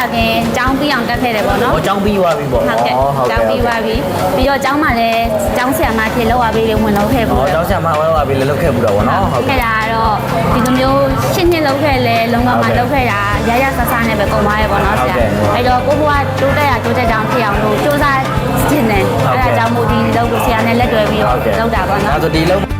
လာခင်ကျောင်းပြီးအောင်တက်ခဲ့တယ်ပေါ့နော်ဟောចောင်းပြီးသွားပြီပေါ့ဟုတ်ကဲ့ဩဟုတ်ကျောကဲ့င်းပြီးသွားပြီပြီးတော့ကျောင်းမှာလည်းကျောင်းဆရာမဖြစ်လောက်ပါပြီလေဝင်တော့ခဲ့ဩဘူးចောင်းဆရာမဝဲဝါပြီးလည်းလုပ်ခဲ့ဘူးတော့ဗောနော်ဟုတ်ကဲ့ခဲ့တာကတော့ဒီလိုမျိုးရှင်းနှစ်လောက်ခဲ့လဲလုံကမှာလောက်ခဲ့တာရရဆဆနဲ့ပဲကုန်သွားရပေါ့နော်ဆရာအဲ့တော့ကိုကတိုးတက်ရတိုးတက်ကြောင်ဖြစ်အောင်လို့စူးစမ်းခြင်းနဲ့အဲ့ဒါကြောင့်မို့ဒီလောက်ကိုဆရာနဲ့လက်တွဲပြီးတော့လောက်တာပေါ့နော်ဒါဆိုဒီလုံး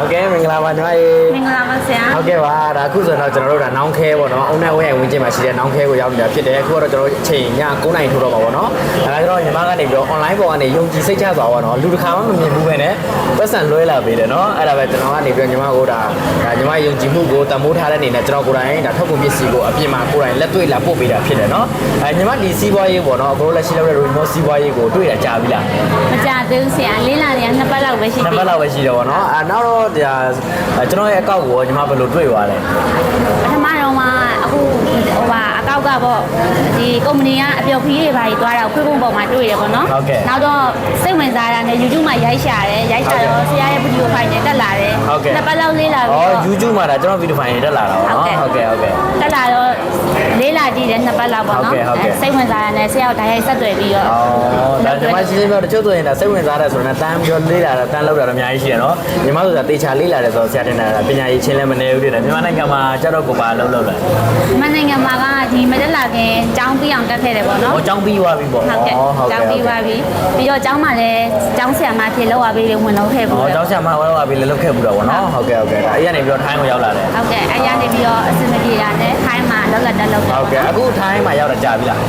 ဟုတ်ကဲ့မင်္ဂလာပါညီမရေမင်္ဂလာပါဆရာဟုတ်ကဲ့ပါဒါအခုဆိုတော့ကျွန်တော်တို့ဒါနောင်ခဲပေါ့နော်အုံနဲ့ဝဲဝင်ချင်းမှာရှိတဲ့နောင်ခဲကိုရောက်နေတာဖြစ်တယ်အခုကတော့ကျွန်တော်တို့အချိန်ည9:00နာရီထိုးတော့ပါပေါ့နော်ဒါကကျတော့ညီမကနေပြီးတော့ online ပေါ်ကနေယုံကြည်စိတ်ချသွားပါတော့လူတစ်ခါမှမမြင်ဘူးပဲနဲ့ပတ်စံလွှဲလာပေးတယ်နော်အဲ့ဒါပဲကျွန်တော်ကနေပြီးတော့ညီမကိုဒါဒါညီမယုံကြည်မှုကိုတမိုးထားတဲ့အနေနဲ့ကျွန်တော်ကိုယ်တိုင်ဒါထုတ်ကုန်ပစ္စည်းကိုအပြင်မှာကိုယ်တိုင်လက်တွေ့လာပို့ပေးတာဖြစ်တယ်နော်အဲညီမဒီစီးပွားရေးပေါ့နော်အခုလက်ရှိလုပ်တဲ့ remote စီးပွားရေးကိုတွေ့တာကြာပြီလားမကြသေးဘူးဆရာလေးလာနေနှစ်ပတ်လောက်ပဲရှိနှစ်သေးပတ်လောက်ပဲရှိတယ်ပေါ့နော်အဲနောက်တော့ဒါကျွန်တော်ရဲ့အကောက်ကိုညီမဘယ်လိုတွေ့သွားလဲပထမတော့မှအခုဟိုပါအကောက်ကပေါ့ဒီကုမ္ပဏီကအပျော်ခီးတွေပါကြီးသွားတာခွေးပုံပေါ်မှာတွေ့ရပေါ့နော်နောက်တော့စိတ်ဝင်စားတာနဲ့ YouTube မှာရိုက်ရှာတယ်ရိုက်ရှာတော့ဆရာရဲ့ဗီဒီယိုဖိုင်နဲ့တက်လာတယ်နှစ်ပတ်လောက်လေးလာပြီးอ๋อတော့ YouTube မှာဒါကျွန်တော်ဗီဒီယိုဖိုင်တွေတက်လာတာပေါ့နော်ဟုတ်ကဲ့ဟုတ်ကဲ့တက်လာတော့ လေးလာကြည့်တယ်နှစ်ပတ်လောက်ပေါ့နော်ဟုတ်ကဲ့ဟုတ်ကဲ့ စိတ်ဝင်စားတာနဲ့ဆရာကိုဓာတ်ရိုက်ဆက်သွယ်ပြီးတော့အော်ဒါညီမရှင်းရှင်းပြောတချို့ဆိုရင်ဒါစိတ်ဝင်စားတယ်ဆိုတော့တန်းပြောလေးလာတာတန်းလောက်တာတော့အများကြီးရှိတယ်နော်ညီမဆိုတာတေချာလေးလာတယ်ဆိုတော့ဆရာတင်တာပညာရေးချင်းလည်းမနေဘူးတည်းမြန်မာနိုင်ငံမှာကြတော့ကိုပါလုံးလုံးလာမန်နိုင်ငံမှာကဒီမတက်လာခင်ကျောင်းပြီးအောင်တက်ခဲ့တယ်ပေါ့နော်ဟောចောင်းပြီးသွားပြီပေါ့ဟုတ်ကဲ့ကျောင်းပြီးသွားပြီပြီးတော့ကျောင်းမှာလည်းကျောင်းဆရာမဖြစ်လောက်ပါပြီလေဝင်တော့ခဲ့ဘူးဟောចောင်းဆရာမဝဲဝါပြီးလည်းလုပ်ခဲ့ဘူးတော့ဗောနော်ဟုတ်ကဲ့ဟုတ်ကဲ့ဒါအေးကနေပြီးတော့ထိုင်းကိုရောက်လာတယ်ဟုတ်ကဲ့အဲ့ရနေပြီးတော့အစ မပြေတာနဲ့ခိုင်းမှာလောက်လက်တက်လောက်ဟုတ်ကဲ့အခုထိုင်းမှာရောက်တာကြာပြီလား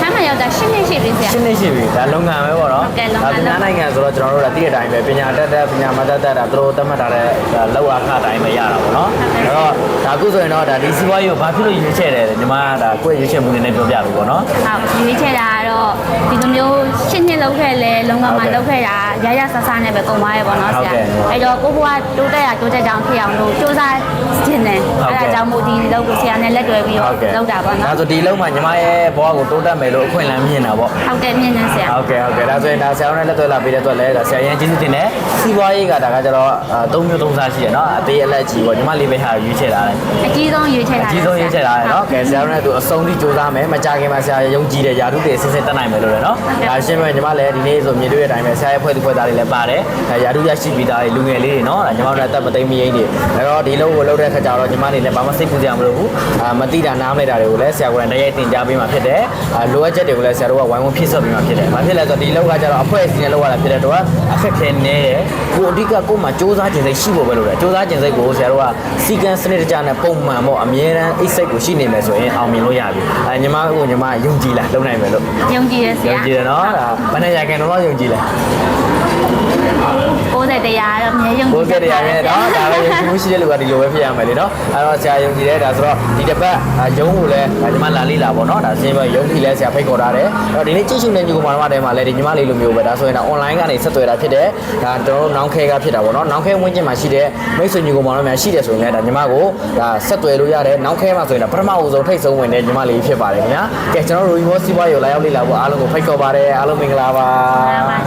ခိုင်းမှာရောက်တာရှင်းနေရှိပြီဆရာရှင်းနေရှိပြီဒါလုံငံပဲပေါ့နော်ဟုတ်ကဲ့လုံငံဒါပညာနိုင်ငံဆိုတော့ကျွန်တော်တို့ကတည့်တဲ့အတိုင်းပဲပညာတတ်တဲ့ပညာမတတ်တဲ့ဒါသူတို့သတ်မှတ်ထားတဲ့ဒါလောက်အားခအတိုင်းပဲရတာပေါ့နော်အဲ့တော့ဒါအခုဆိုရင်တော့ဒါဒီစီးပွားရေးကိုဘာဖြစ်လို့ရွေးချယ်တယ်လဲညီမကဒါကိုယ့်ရွေးချယ်မှုတွေနဲ့ပြောပြပြီပေါ့နော်ဟုတ်ရွေးချယ်တာကတော့ဒီလိုမျိုးရှင်းနှစ်လောက်ခဲ့လဲလုံကမှာလောက်ခဲ့တာရရဆဆနဲ့ပဲကုန်သွားရပေါ့နော်ဆရာအဲ့တော့ကိုကတိုးတက်ရတိုးတက်ကြောင်ဖြစ်အောင်လို့စူးစမ်းခြင်းနဲ့အဲ့ဒါကြောင့်မို့ဒီလောက်ကိုဆရာနဲ့လက်တွဲပြီးတော့လောက်တာပေါ့ဒါနော်ဆိုဒီလုံးမှာညီမရဲ့ဘဝကိုတိုးတက်မယ်လို့အခွင့်အလမ်းမြင်တာပေါ့ဟုတ်ကဲ့မြင်နေဆရာဟုတ်ကဲ့ဟုတ်ကဲ့ဒါဆိုရင်ဒါဆရာတို့နဲ့လက်သွဲလာပေးတဲ့အတွက်လည်းဒါဆရာရန်ကျေးဇူးတင်တယ်စီးပွားရေးကဒါကကျတော့အာသုံးမျိုးသုံးစားရှိတယ်နော်အသေးအလက်ကြီးပေါ့ညီမလေးပဲဟာရွေးချယ်လာတယ်အကြီးဆုံးရွေးချယ်အတာကြီးဆုံးရွေးချယ်လာတယ်နော်ကဲဆရာတို့နဲ့သူအဆုံးထိစူးစမ်းမယ်မကြခင်မှာဆရာရုံကြည်တယ်ယာထုတွေစစ်စစ်တက်နိုင်မယ်လို့လည်းနော်ဒါရှင်းမဲ့ညီမလည်းဒီနေ့ဆိုမြင်တွေ့တဲ့အတိုင်းပဲဆရာရဲ့ဖွဲ့သူဖွဲ့သားတွေလည်းပါတယ်ယာထုရရှိပြီးသားတွေလူငယ်လေးတွေနော်ဒါညီမတို့လည်းအသက်မသိမရင်းတွေအဲ့တော့ဒီလုံးကိုလုပ်တဲ့ခါကျတော့ညီမလေးလည်းဘာမှစိတ်ပူစရာမလိုဘူးအာမသိတာနားမလည်တာတွေကိုလည်းဆရာကိုယ်တိုင်တရားတင်ကြားပေးမှာဖြစ်တယ်လိုအပ်ချက်တွေကိုလည်းဆရာတို့ကဝိုင်းဝန်းဖြည့်ဆွတ်ပေးမှာဖြစ်တယ်။ဘာဖြစ်လဲဆိုတော့ဒီလောက်ကကျတော့အဖွဲ့အစည်းနဲ့လောက်ရတာဖြစ်တဲ့တော့အခက်ခဲနေတယ်။ကိုအဓိကကို့မှာစူးစမ်းခြင်းစိတ်ရှိဖို့ပဲလို့တယ်။စူးစမ်းခြင်းစိတ်ကိုဆရာတို့ကစီကံစနစ်တကျနဲ့ပုံမှန်ပေါ့အမြဲတမ်းအိတ်စိတ်ကိုရှိနေမယ်ဆိုရင်အောင်မြင်လို့ရပြီ။အဲညီမကိုညီမယုံကြည်လားလုံနိုင်မယ်လို့။ယုံကြည်ရဆရာ။ယုံကြည်တယ်နော်။ဒါဘယ်နဲ့ရခင်တော့ယုံကြည်လား။90တရားတော့အမြဲယုံကြည်တယ်။90တရားနဲ့တော့ဒါလည်းယုံကြည်မှုရှိတဲ့လူကဒီလိုပဲဖြစ်ရမယ်လေနော်။အဲ့တော့ဆရာယုံကြည်တယ်ဒါဆိုတော့ဒီတစ်ပတ်ရုံးကိုလည်းညီမလာလေးလာပေါ့နော်ဒါစင်းပဲရုံးထီလဲဆရာဖိတ်ခေါ်ထားတယ်အဲ့တော့ဒီနေ့ကြည့်ရှုနေညီကောင်မတော်တဲမှာလည်းဒီညီမလေးလိုမျိုးပဲဒါဆိုရင်တော့ online ကနေဆက်သွယ်တာဖြစ်တယ်ဒါကျွန်တော်တို့နောင်ခဲကဖြစ်တာပေါ့နော်နောင်ခဲဝင်းကျင်မှာရှိတဲ့မိတ်ဆွေညီကောင်မတော်များရှိတယ်ဆိုရင်လည်းဒါညီမကိုဒါဆက်သွယ်လို့ရတယ်နောင်ခဲမှာဆိုရင်တော့ပထမဦးဆုံးထိတ်ဆုံးဝင်တဲ့ညီမလေးဖြစ်ပါတယ်ခင်ဗျာကဲကျွန်တော်တို့ remote စီးပွားရေးကိုလာရောက်လေ့လာဖို့အားလုံးကိုဖိတ်ခေါ်ပါတယ်အားလုံးမင်္ဂလာပါပါပါ